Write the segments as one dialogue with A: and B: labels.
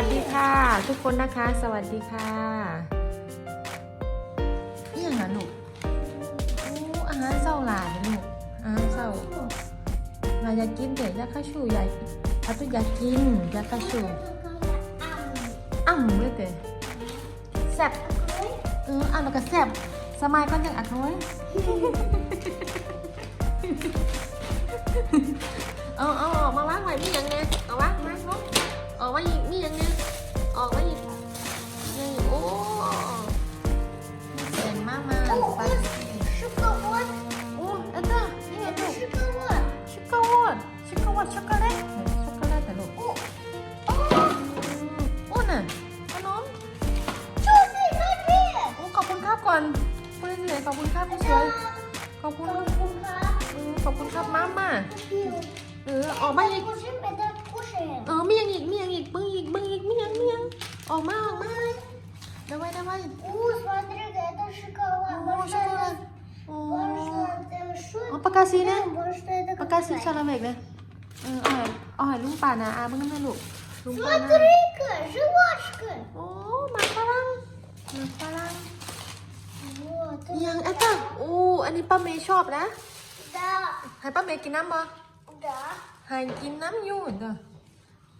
A: วัสดีค่ะ ทุกคนนะคะ สวัสดีค่ะนี่อาหารลูกโอ้อาหารเศร้าหลายลูกอาหารเศร้าเราอยากกินเดี๋ยวยาคาชูอยากอาตุอยากกินยาคาชูอ่ำเลยเต๋แซ่บเอออ่ำแล้วก็แซ่บสมัยก่อนยังอัดเอาไว้เอาเอาออกมาวางไว้มีหยังไงเอาวางวางลง ออกมาอีกมีหยังไงออกมาอีกนี่โอ้เห็นมากมากไป เบิ่งน้ำแม่ลูกลุงป่านะ
B: Смотри-ка, жвачка.
A: โอ้หมาฝรั่งหมาฝรั่ง
B: Вот.
A: ยังแอตตาโอ้อันนี้ป้าเมย์ชอบนะ
B: Да,
A: ให้ป้าเมย์กินน้ำบ่
B: да.
A: ให้กินน้ำอยู่เด้อ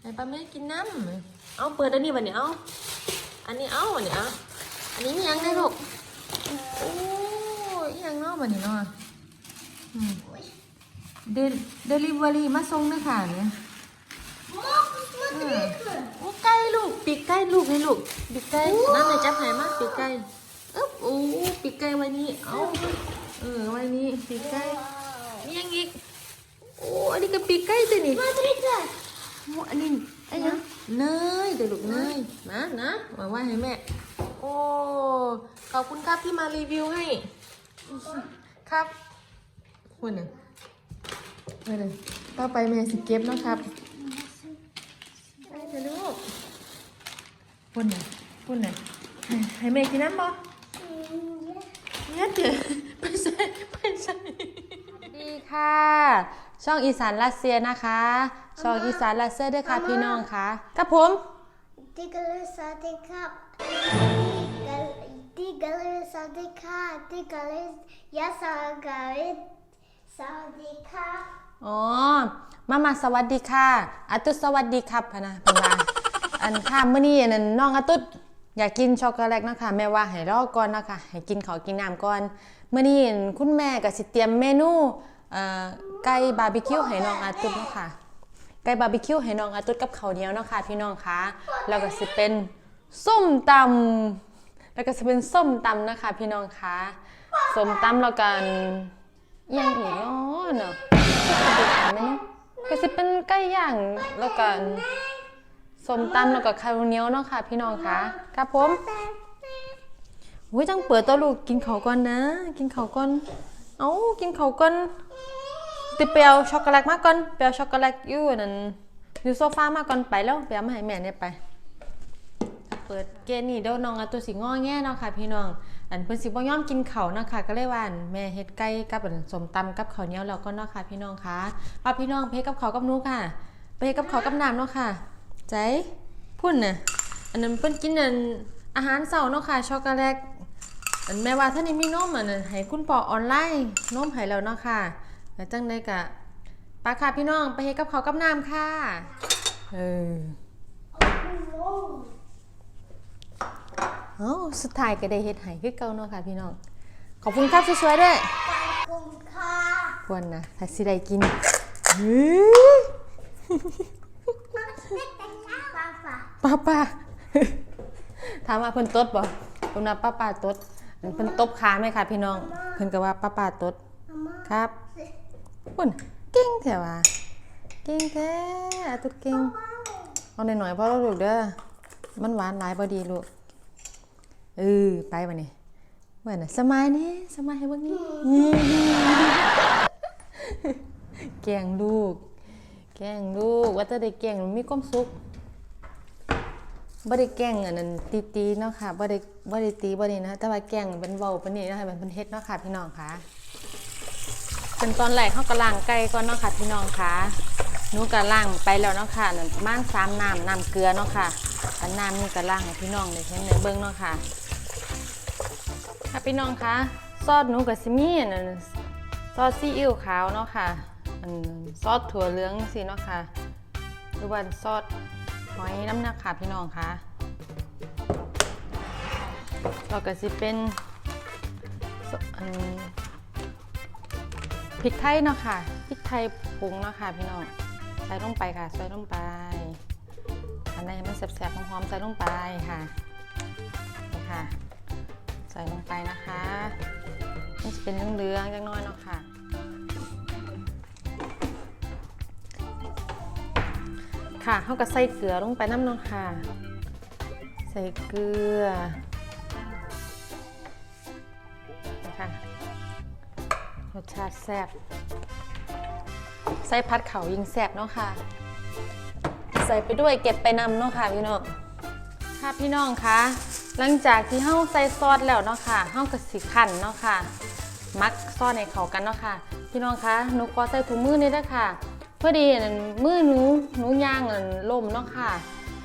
A: ให้ป้าเมย์กินน้ำเอาเปิดอันนี้บัดนี้เอาอันนี้เอาอันนี้เอาอันนี้มียังได้ลูก โอ้ยอีหยังเนาะบัดนี้เนาะอืม เดเดลิเวอรี่มาส่งนะค่ะเนี่ยโอ้ไก่ลูกปีกไก่ลูกนี่ลูกปีกไก่นั่นเลยจับหายมากปีกไก่อึ๊บโอ้ปีกไก่วันนี้เอ้าเออวันนี้ปีกไก่นี่ยังอีกโอ้อันนี้ก็ปีกไก่ตัวนี้โอ้อันนี้ไอ้ยังเนยเดี๋ยวลูกเนยนะนะมาไหว้ให้แม่โอ้ขอบคุณครับที่มารีวิวให้ครับ คนน่ะไปเลยต่อไปแม่สิเก็บเนาะครับไปเถอะลูกพุ่นน่ะพุ่นน่ยให้ให้แม่กินน้ำบ่เนี่ยเดี๋ยวไปใส่ไปใส่ดีค่ะ ช่องอีสานรัสเซียนะคะ ช่องอีสานรัสเซียด้วยค่ะพี่น้องค่ะกับผม
B: ดีกันเลยสวัสดีครับดีกันเลยสวัสดีค่ะดีกันเลยยาสากับ สวัสดีค่ะ
A: อ๋อมามาสวัสดีค่ะอาตุดสวัสดีครับพนะพะนาอันค่ะเมื่อนี้นั่นน้องอาตุดอยากกินช็อกโกแลตนะคะแม่ว่าให้รอก่อนนะคะให้กินขอกินน้ำก่อนเมื่อนี้คุณแม่ก็สิเตรียมเมนูไก่บาร์บีคิวให้น้องอาตุดนะคะไก่บาร์บีคิวให้น้องอาตุดกับข้าวเหนียวนะคะพี่น้องคะแล้วก็สิเป็นส้มตำแล้วก็จะเป็นส้มตำนะคะ พี่น้องคะส้มตำแล้วกัน ยังอีกเนาะเนาะไหมเนี่ยก็สิเป็นไก่ย่างแล้วก็ส้มตำแล้วก็ข้าวเนียวเนาะค่ะ พี่น้องค่ะครับผมอุ้ยจังเปิดตัวลูกกินข้าวก่อนนะ กินข้าวก่อนเอ้ากินข้าวก่อนติไปเอาช็อกโกแลตมาก่อนไปเอาช็อกโกแลตอยู่นั่นอยู่โซฟามาก่อนไปแล้วไปเอามาให้แม่เนี่ยไป เปิดเกณฑ์นี่เดี๋ยวน้องอาตัวสิงอแง่เนาะค่ะ พี่น้อง อันเพิ่นสิบ่ยอมกินเขาเนาะค่ะก็เลยว่าอั่นแม่เฮ็ดไก่กับอันสมตำกับข้าวเหนียวแล้วก็เนาะค่ะพี่น้องค่ะเอาพี่น้องไปเฮ็ดกับข้าวกับหนูค่ะ ไปเฮ็ดกับข้าวกับน้ำเนาะค่ะใจพุ่นน่ะอันนั้นเพิ่นกินอันอาหารเช้าเนาะค่ะช็อกโกแลตอันแม่ว่าท่านนี้มีนมอันนั้นให้คุณพ่อออนไลน์นมให้แล้วเนาะค่ะแล้วจังได๋ก็ไปค่ะพี่น้องไปเฮ็ดกับข้าวกับน้ำค่ะเออ เอ้สุดท้ายก็ได้เฮ็ดให้คือเก่าเนาะค่ะ พี่น้อง ขอบคุณครับช่วยๆด้วย
B: ขอบ
A: คุณค่ะควรนะถ้าสิได้กินป้าป้าถามว่าเพิ่นตดบ่เพิ่น่าป้าป้าตดเพิ่นตบขาไหมค่ะ พี่น้อง เพิ่นก็ว่าป้าป้าตดครับปุ่นเก่งแถวว่าเก่งแท้ตุ๊กเก่งเอาหน่อยๆเพราะเราลูกเด้อมันหวานหลายบ่ดีลูก เออไปบัดนี้เมื่อน่ะสมายนี่สมายให้เบิ่งนี่แกงลูก แกงลูกว่าจะได้แกงมีความสุขบ่ได้แกงอันนั้นตีๆเนาะค่ะบ่ได้บ่ได้ตีบ่ได้นะ แต่ว่าแกงเป็นเว้าเป็นนี่เนาะค่ะเป็นเพิ่นเฮ็ดเนาะค่ะพี่น้องค่ะเป็นตอนแรกเขากำลังไก่ก่อนเนาะค่ะพี่น้องค่ะหนูก็ล่างไปแล้วเนาะค่ะนั่นประมาณสามน้ำน้ำเกลือเนาะค่ะอันน้ำนี่ก็ล่างให้พี่น้องได้เห็นในเบิ้งเนาะค่ะ ค่ะพี่น้องคะซอสหนูกับซิมี่นนั้นซอสซีอิ๊วขาวเนาะค่ะอันซอสถั่วเหลืองสิเนาะค่ะหรือว่าซอสหอยน้ำหนักค่ะพี่น้องคะเราก็สิเป็นพริกไทยเนาะค่ะพริกไทยปรุงเนาะค่ะพี่น้องใส่ลงไปค่ะใส่ลงไปอันไหนมันแสบๆหอมๆใส่ลงไปค่ะนี่ค่ะ ส่ลงไปนะคะมันจะเป็นเหลืองๆจังน้อยเนาะค่ะ ค่ะเขาก็ใส่เกลือลงไปน้ำเนาะค่ะ ใส่เกลือนะคะรสชาติแซ่บใส่พัดเขายิงแซ่บเนาะค่ะ ใส่ไปด้วยเก็บไปนำเนาะค่ะพี่น้องค่ะพี่น้องคะ หลังจากที่เฮาใส่ซอสแล้วเนาะค่ะเฮาก็สิคั่นเนาะค่ะมักซอสในเขากันเนาะค่ะ พี่น้องคะหนูขอใส่ถุงมือนี่ด้วยค่ะพอดีนั่นมือหนูหนูย่างนั่นล่มเนาะค่ะ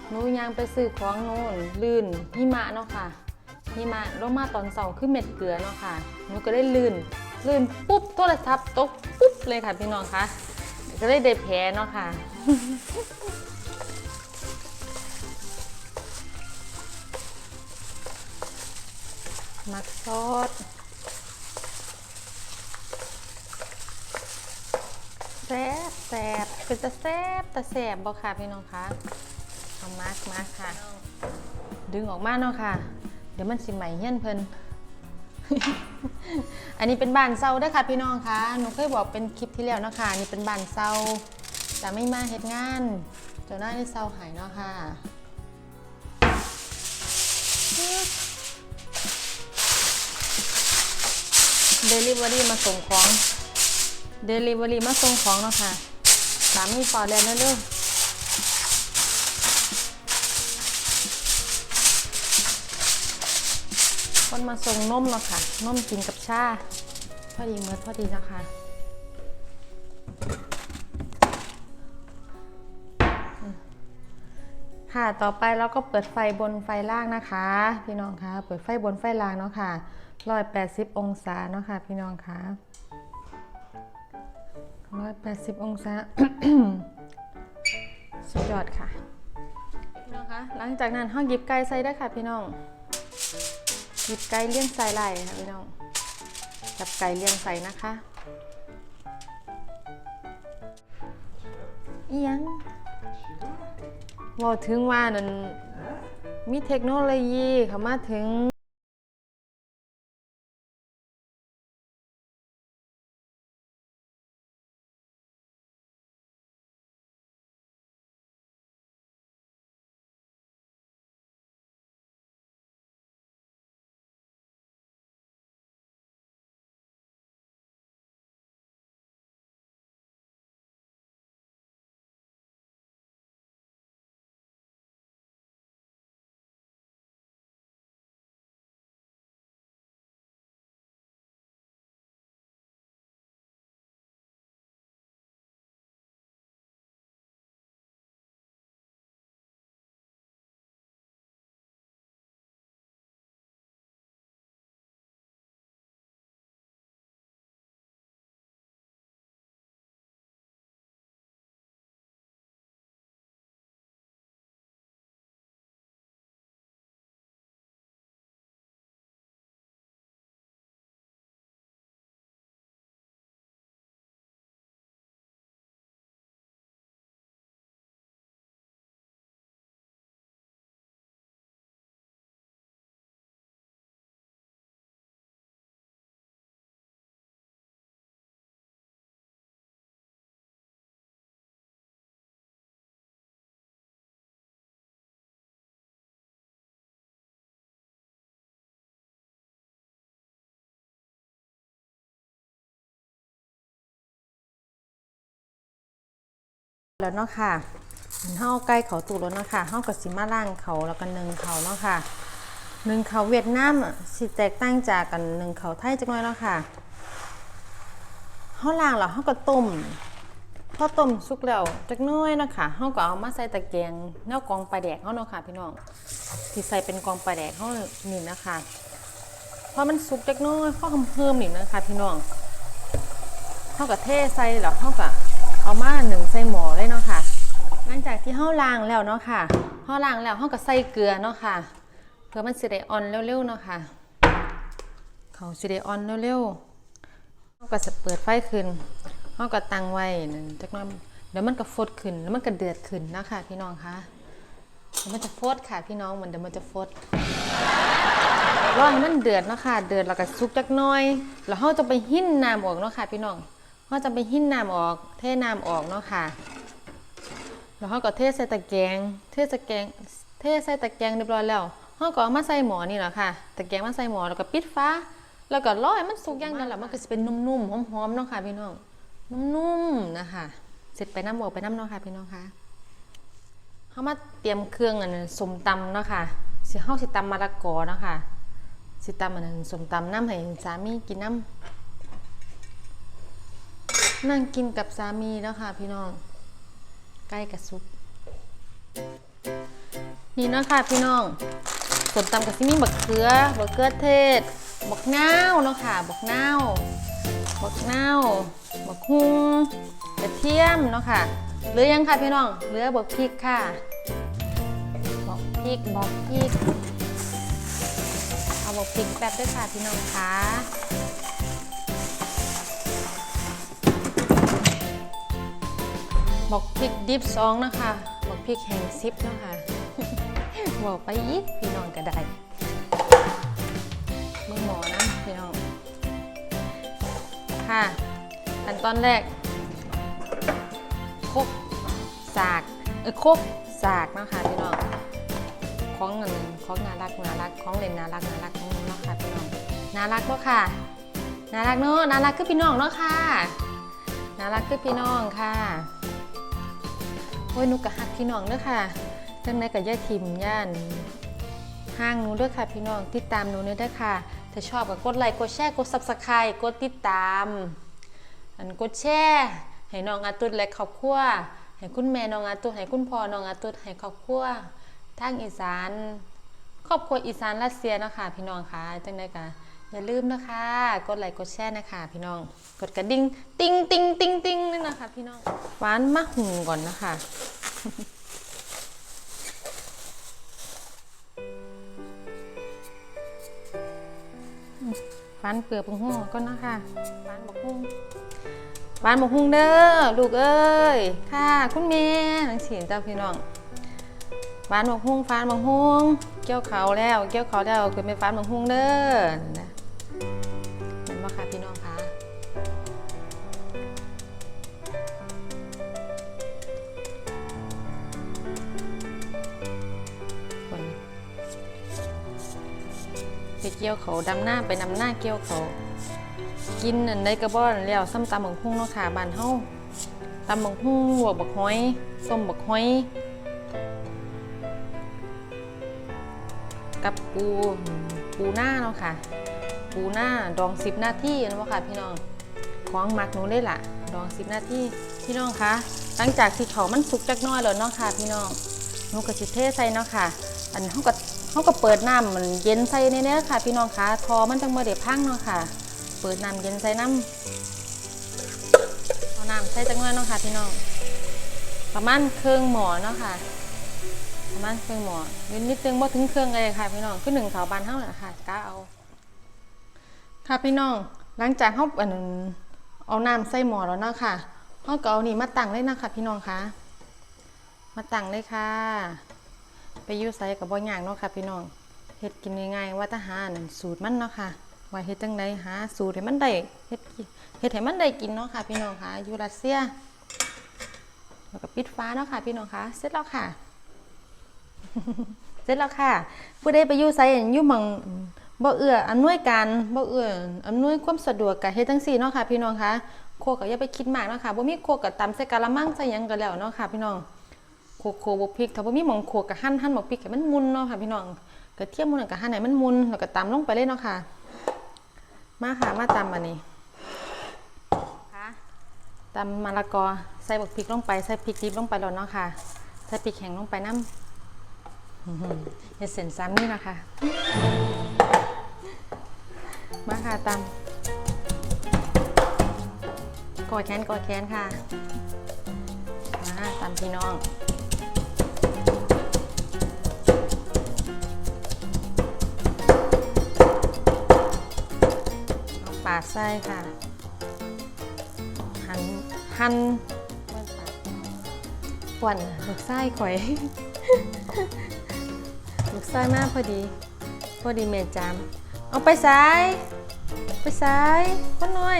A: หนูย่างไปซื้อของโน่นลื่นหิมะเนาะค่ะนี่มาลงมาตอนเสาร์ขึ้นเม็ดเกลือเนาะค่ะหนูก็ได้ลื่นลื่นปุ๊บโทรศัพท์ตกปุ๊บเลยค่ะพี่น้องคะก็ได้ได้แผลเนาะค่ะ มักซอสแซ่บแซ่บเป็นตะแซ่บตะแซ่บบ่ค่ะพี่น้องคะเอามาร์กมาร์กค่ะ ดึงออกมาเนาะค่ะ เดี๋ยวมันสิใหม่เฮี้ยนเพิ่นอันนี้เป็นบานเซาด้วยค่ะพี่น้องคะหนูเคยบอกเป็นคลิปที่แล้วเนาะค่ะนี่เป็นบานเซาแต่ไม่มาเฮ็ดงานเจ้าหน้าที่เซาหายเนาะค่ะ เดลิเวอรี่มาส่งของเดลิเวอรี่มาส่งของเนาะค่ะสามีปอดแลนเร็วๆคนมาส่งนมเนาะค่ะนมกินกับชาพอดีเมื่อพอดีนะคะค่ะ ต่อไปเราก็เปิดไฟบนไฟล่างนะคะ พี่น้องคะ เปิดไฟบนไฟล่างเนาะค่ะ ร้อยแปดสิบองศาเนาะค่ะ พี่น้องคะร้อยแปดสิบองศา สุดยอดค่ะพี่น้องคะหลังจากนั้นห้องหยิบไก่ใส่ได้ค่ะพี่น้องหยิบไก่เลี้ยงใส่ไหลค่ะพี่น้องจับไก่เลี้ยงใส่นะคะอียังบอกถึงว่านั่นมีเทคโนโลยีเข้ามาถึง แล้วเนาะค่ะเฮาใกล้เขาตูแล้วเนาะค่ะเฮากับสิมาล่างเขาแล้วก็นึ่งเขาเนาะค่ะหนึ่งเขาเวียดนามสิแตกต่างจากกันหนึ่งเขาไทยจักหน่อยเนาะค่ะเฮาล่างแล้วเฮาก็ต้มพอต้มสุกแล้วจักน้อยนะคะเฮาก็เอามาใส่ตะแกรงแนวกองปลาแดกเฮาเนาะค่ะพี่น้องที่ใส่เป็นกองปลาแดกเฮานี่นะคะพอมันสุกจักน้อยพอเพิ่มๆนี่นะคะพี่น้องเฮาก็เทใส่แล้วเฮาก็ เอามาหนึ่งใส่หม้อเลยเนาะค่ะหลังจากที่เฮาล้างแล้วเนาะค่ะเฮาล้างแล้วเฮาก็ใส่เกลือเนาะค่ะเพื่อมันสิได้อ่อนเร็วๆเนาะค่ะ เขาสิได้อ่อนเร็วๆเฮาก็จะเปิดไฟขึ้นเฮาก็ตั้งไว้นั่นจักหน่อยเดี๋ยวมันก็ฟดขึ้นแล้วมันก็เดือดขึ้นนะคะพี่น้องคะเดี๋ยวมันจะฟดค่ะพี่น้องมันเดี๋ยวมันจะฟดรอให้มันเดือดเนาะค่ะ เดือดแล้วก็สุกจักหน่อย แล้วเฮาจะไปหิ้นน้ำออกเนาะค่ะพี่น้อง เฮาจะไปหิ้นน้ำออก เทน้ำออกเนาะค่ะ แล้วเขาก็เทใส่ตะแกรงเทใส่ตะแกรงเทใส่ตะแกรงเรียบร้อยแล้วเขาก็เอามาใส่หมอนี่แหละค่ะ ตะแกรงมาใส่หมอแล้วก็ปิดฟ้า แล้วก็รอให้มันสุกอย่างนั้นแหละมันก็จะเป็นนุ่มๆหอมๆเนาะค่ะพี่น้องนุ่มๆนะคะเสร็จไปน้ำหมอไปน้ำเนาะค่ะพี่น้องคะเขามาเตรียมเครื่องอันสมตำเนาะค่ะสิเฮาสิตำมะละกอเนาะค่ะสิตำอันนั้นสมตำน้ำให้สามีกินน้ำ นั่งกินกับสามีเนาะค่ะพี่น้อง ใกล้กับซุป นี่เนาะคะพี่น้องส่วนตำกับซิมีบักเขือบักเขือเทศบักเน่าเนาะค่ะบักเน่าบักเน่าบักฮุงกระเทียมเนาะค่ะเหลือยังค่ะพี่น้องเหลือบักพริกค่ะบักพริกบักพริกเอาบักพริกแป๊บด้วยค่ะพี่น้องค่ะ บอกพริกดิบซองนะคะบอกพริกแห้งซิปนะคะบอกไปอีกพี่น้องก็ได้มือหมอนะพี่น้องค่ะขั้นตอนแรกคกสากเออคกสากเนาะคะพี่น้องของเงินของน่ารักน่ารักของเล่นน่ารักน่ารักของเนาะค่ะพี่น้องน่ารักเนาะค่ะน่ารักเนาะน่ารักคือพี่น้องเนาะค่ะน่ารักคือพี่น้องค่ะ โอ้ยนุกกะฮักพี่น้องเด้อค่ะจังในกับย่าทิมย่านห้างหนูเด้วยค่ะ พี่น้องติดตามหนูเด้อค่ะถ้าชอบก็กดไลค์กดแชร์กดซับสไครต์กดติดตาม อันกดแชร์ให้น้องอาตุดและครอบครัวให้คุณแม่น้องอาตุดให้คุณพ่อน้องอาตุดให้ครอบครัวทางอีสาน ครอบครัวอีสานรัสเซียเนาะคะพี่น้องค่ะจังได้ค่ะ อย่าลืมนะคะ กดไลค์กดแชร์นะคะ พี่น้อง กดกระดิ่งติ้งติ้งติ้งติ้งนี่นะคะ พี่น้องหวานมะหุงก่อนนะคะฟันเปลือกบกหุ่งก็นะคะฟันบกหุ่งฟันบกหุ่งเด้อลูกเอ้ยค่ะ คุณแม่นังสีเจ้าพี่น้องฟันบกหุ่งฟันบกหุ่งเกี่ยวเขาแล้ว เกี่ยวเขาแล้วคือเป็นฟันบกหุ่งเด้อนะ ค่ะพี่น้องคะคนไปเกี่ยวเขาดำหน้าไปนำหน้าเกี่ยวเขา กินอันใดกระบอกแล้วซ้ำตำบักหุ่งเนาะค่ะบานเฮาตำบักหุ่งหัวบักหอยส้มบักหอยกับปูปูหน้าเนาะค่ะ ปูหน้าดอง10นาทีนะว่าค่ะพี่น้องของมักหนูเลยล่ะ ดอง10นาทีพี่น้องคะหลังจากที่เขามันสุกจักน้อยแล้วเนาะค่ะ พี่น้องหนูก็สิเทใส่เนาะค่ะ อันเฮาก็เฮาก็เปิดน้ำมันเย็นใส่ในนี้ค่ะ พี่น้องคะทอมันจังบ่ได้พังเนาะค่ะ เปิดน้ำเย็นใส่น้ำเอาน้ำใส่จังน่อยเนาะค่ะ พี่น้องประมาณเครึ่องหม้อเนาะค่ะประมาณเครึ่องหม้อนิดนิดนึงบ่ถึงเครื่องเลยค่ะ พี่น้องคือหนึ่งเขาบานเฮาน่ะค่ะกะเอา ค่ะพี่น้อง หลังจากเฮาอันนั้นเอาน้ำใส่หม้อแล้วเนาะค่ะเฮาก็เอานี่มาตั้งเลยนะคะพี่น้องคะมาตั้งเลยค่ะ ไปอยูไซกับบ่ย่างเนาะค่ะพี่น้องเฮ็ดกินง่ายๆว่าแตหาสูตรมันเนาะค่ะว่าเฮ็ดจังไดหาสูตรให้มันได้เฮ็ดเฮ็ดให้มันได้กินเนาะค่ะ พี่น้องค่ะอยู่รัสเซียแล้วก็ปิดฟ้าเนาะค่ะ พี่น้องค่ะเสร็จแล้วค่ะ เสร็จแล้วค่ะ ผู้ใดไปยู่ไสอยู่ม่อง บ่เอื้ออำนวยการบ่เอื้ออำนวยความสะดวกก็เฮ็ดจังซี่เนาะค่ะ พี่น้องคะโคก็อย่าไปคิดมากเนาะค่ะบ่มีโคก็ตำใส่กะละมังใส่หยังก็แล้วเนาะค่ะ พี่น้องโคโคบกพริกถ้าบ่มีหมองโคก็หั่นหั่นบกพริกให้มันมุนเนาะค่ะพี่น้องกระเทียมมุนก็หั่นให้มันมุนแล้วก็ตำลงไปเลยเนาะค่ะ มาค่ะมาตำอันนี้ค่ะตำมะละกอใส่บักพริกลงไปใส่พริกดิบลงไปแล้วเนาะค่ะ ใส่พริกแห้งลงไปน้ำ อื้อหือเฮ็ดเส้นซ้ำนี่นะคะ มาค่ะตำกอดแขนกอดแขนค่ะ มาตำพี่น้องเอาปาดไส้ค่ะ หันหันป่วนลูกไส้ข่อย ลูกไส้มากพอดี พอดีเมจามเอาไปซ้าย ไปซ้ายคนน้อย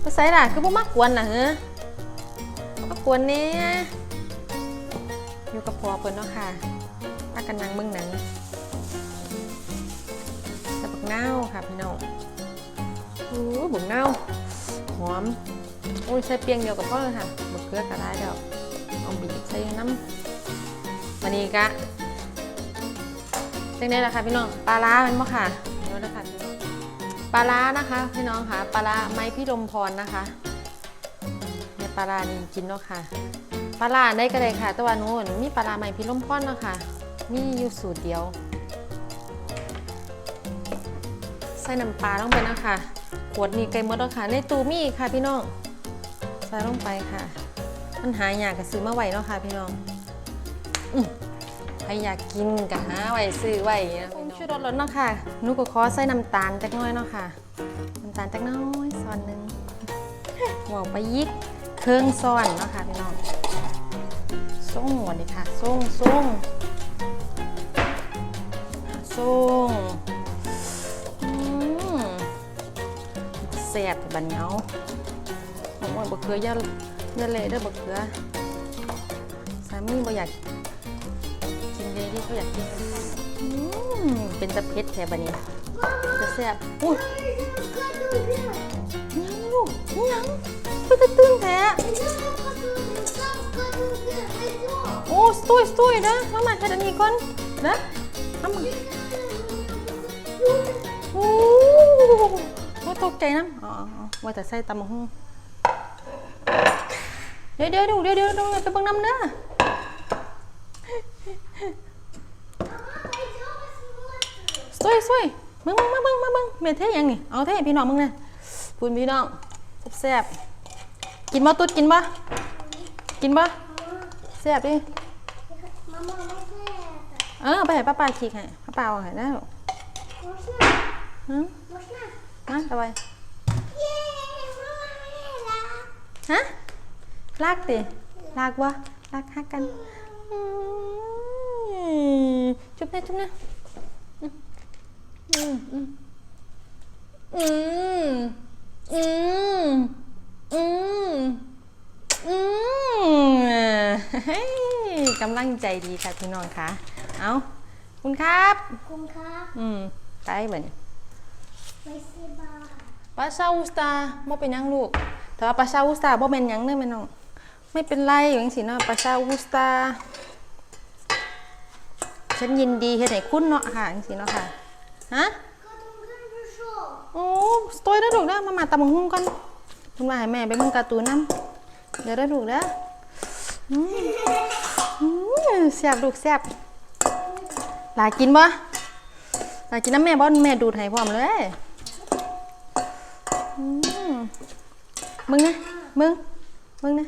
A: ไปซ้ายล่ะคือพวกมากวนล่ะเฮ้อมากวนเนี่ยอยู่กับพอเปิ้นเนาะค่ะพากันนังเบิ่งหนังแต่บักเน่าค่ะพี่น้องโอ้บุกเน่าหอมโอ้ยใส่เปียงเดียวกับพ่อเลยค่ะบกเกลือกระไรเดียวเอาบีบใส่น้ำ วันนี้กะจังได้ละค่ะพี่น้องปลาร้ามันบ่ค่ะเดี๋ยวนะคะพี่น้องปลาร้านะคะ พี่น้องค่ะปลาร้าไม้พี่ลมพรนะคะเนี่ยปลาร้านี่กินเนาะค่ะปลาร้าได้ก็ได้ค่ะ แต่ว่าโน้นมีปลาร้าไม้พี่ลมพรเนาะค่ะมีอยู่สูตรเดียวใส่น้ำปลาลงไปนะคะขวดนี้ไก่มดแล้วค่ะ ในตู้มีอีกค่ะพี่น้องใส่ลงไปค่ะ มันหายากก็ซื้อมาไว้เนาะค่ะพี่น้องอื้อ ใครอยากกินก็หาไว้ซื้อไว้นะพี่น้องช่วยลดลดเนาะค่ะนูก็ขอใส่น้ำตาลจักน้อยเนาะค่ะน้ำตาลจักน้อยซ้อนหนึ่งหัวานไปยิกเครื่องซ้อนเนาะค่ะพี่น้องส่งหมดเลยค่ะส่งส่งส่งอืมแซ่บบันเหงาโอ้ยบะเขือยาอยาเละด้อบะเขือสามีบ่อยาก เลยที่เขาอยากกินอืมเป็นตะเพ็ดแถบันนี้จะแซ่บอุ้ยยังลูกยังเป็นตะตึงแท้โอ้สตุยสตุยนะมามาเฮ็ดอันนี้ก่อนนะมามาโอ้โหตกใจน้ำอ๋ออ๋อว่าแต่ใส่ตำมะฮุ่งเดี๋ยวเดี๋ยวดูเดี๋ยวเดี๋ยวดูไปเบิ่งน้ำเด้อส วยสวยมึงมึงมาเบิ่งมาเบิ่งเมทเทยังนี่เอาเทพี่น้องมึงเนี่ยพูนพี่น้องแซ่บกินบ่ตุ๊ดกินบ่กินบ่แซ่บดิเออไปให้ป้าปาฉีกให้ป้าปาเอาให้ได้หรอ
B: What's that?
A: ฮึ
B: What's that?
A: มาไปฮะลากดิลากวะลากหักกัน จุ๊บนะจุ๊บนะ อืมอืมอืมอืมอืมอืมเฮ้ยกำลังใจดีค่ะพี่น้องค่ะเอาคุณครับ
B: คุณครับ
A: อืมไกลเหมือน
B: ไม่ใช่บ้า
A: ปลาซาอุสตาบ่เป็นยังลูก แต่ว่าปลาซาอุสตาบ่เป็นยังเด้อแม่น้อง ไม่เป็นไรอย่างสิเนาะปลาซาอุสตา ฉันยินดีเฮ็ดให้คุณเนาะค่ะอย่างสิเนาะค่ะ ฮะ
B: ก็ต้องขึ้นไปโชว์
A: โอ้สตอยเด้อลูกเด้อมามาตำบักหุ่งก่อนคุณว่าให้แม่ไปเบิ่งการ์ตูนนํเดี๋ยวเด้ลูกเด้ออืมอืมแซ่บลูกแซ่บหลากินบ่หลากินน้ำแม่บ่แม่ดูดให้พร้อมเลยมึงนะมึงมึงนะ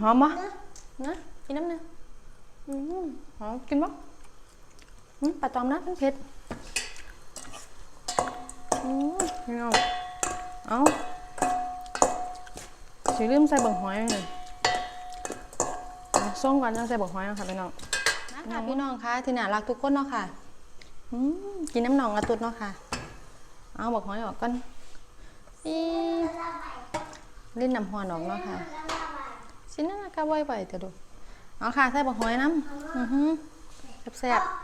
A: หอมปะนะกินน้ำนะอืมหอมกินปะ ปลาตอมนะมันเผ็ดอืมเอาเอาสิลืมใส่บังหอยเลยเอาส่งก่อนต้องใส่บังหอยนะคะพี่น้องนะคะพี่น้องคะที่น่ารักทุกคนเนาะค่ะอืมกินน้ำหนองละตุดเนาะค่ะ เอาบักหอยออกก่อนอีเล่นน้ำหอนออกเนาะค่ะสิน่ากะไว้ไปเดี๋ยวดูเอาค่ะใส่บักหอยน้ำอือหือแซ่บๆ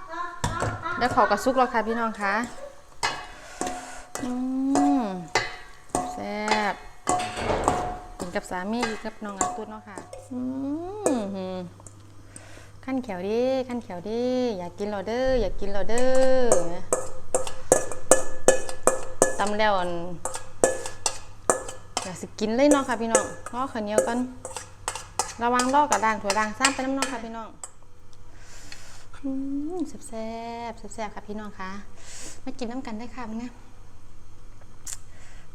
A: เดี๋ยวขอกระซุกแล้วค่ะพี่น้องคะอืมแซ่บกินกับสามีกับน้องอาตุ้นเนาะค่ะ อืมขั้นแขวดิขั้นแขวดิอยากกินเราเด้ออยากกินเราเด้อตำแล้วอันก็สิกินเลยเนาะค่ะพี่น้องรอข้าวเหนียวกันระวังลอกกับด่างถั่วด่างซ้ำไปน้ำเน้องค่ะพี่น้อง อืมแซ่บแซ่บค่ะพี่น้องคะมากินน้ำกันได้ค่ะมึงเนี่ย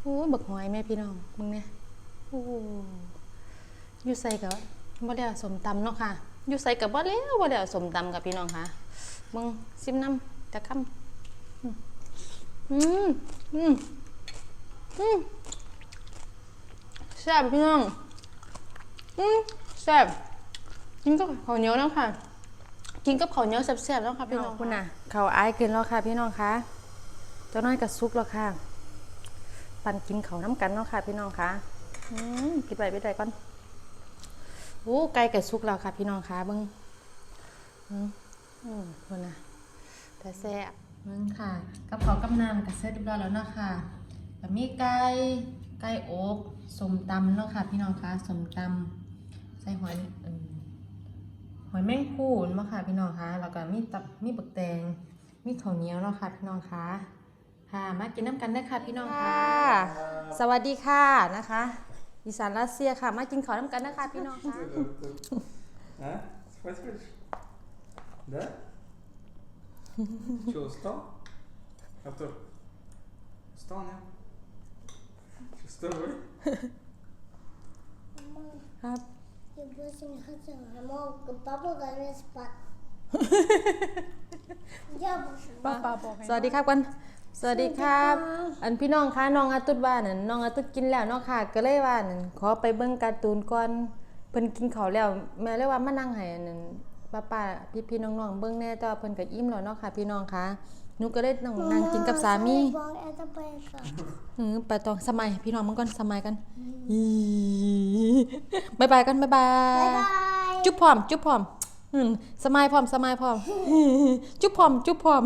A: โอ้ยบักหอยแม่พี่น้องมึงเนี่ยโอ้ยู่ใส่กับบ่ได้เอาสมตำเนาะค่ะอยู่ใส่กับบ่แล้วบ่ได้เอาสมตำกับพี่น้องค่ะมึงซิมน้ำจะค้ำอืมอืมอืมแซ่บพี่น้องอืมแซ่บกินกับข้าวเหนียวแล้วค่ะ กินกับข้าวเหนียวแซ่บๆแล้วค่ะพี่น้องคุณน่ะข้าวอายกินแล้วค่ะ พี่น้องคะเจ้าน้อยกับซุกแล้วค่ะ ปั่นกินข้าวน้ำกันเนาะค่ะ พี่น้องคะอืมกินไปไปได้ก่อนโอ้ไก่กับซุกแล้วค่ะ พี่น้องคะเบิ้งอืมอืมคุณน่ะ แต่แซ่บเบิ้งค่ะกับข้าวกับน้ำกับเสร็จเรียบร้อยแล้วเนาะค่ะก็มีไก่ไก่อบสมตำเนาะค่ะ พี่น้องคะสมตำใส่หอยเอิ่มห อยแมงคู่เนาะค่ะพี่น้องคะแล้วก็มีตับมีบักแตงมีข้าวเหนียวเนาะค่ะพี่น้องคะค่ะมากินน้ำกันได้ค่ะพี่น้องค่ะสวัสดีค่ะนะคะอีสานรัสเซียค่ะ มากินข้าวน้ำกันนะคะพี่น้องค่ะ
C: А? Спать хочешь? Да? Че, устал? Артур, устал, нет? Че, с тобой?
A: ครับ
B: Я больше не хотела. Я мог папа говорит спать. Я больше.
A: ป้าป้าบอกสวัสดีครับกันสวัสดีครับ อันพี่น้องคะน้องอาตุดว่านั่นน้องอาตุดกินแล้วเนาะค่ะ ก็เลยว่านั่นขอไปเบิ่งการ์ตูนก่อนเพิ่นกินข้าวแล้ว แม่เลยว่ามานั่งให้อันนั่นป้าป้าพี่พี่ๆน้องๆเบิ่งแน่แต่ว่าเพิ่นก็อิ่มแล้วเนาะค่ะ พี่น้องคะ หนูก็ได้นั่งนั่งกินกับสามี
B: บอกแอ
A: ตเปก่อนเออไปตองสมัยพี่น้องมันก่อนสมัยกันอีบายบายกันบายบาย จุ๊บพร้อม จุ๊บพร้อมสมัยพร้อมสมัยพร้อม จุ๊บพร้อม จุ๊บพร้อม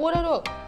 A: เหยี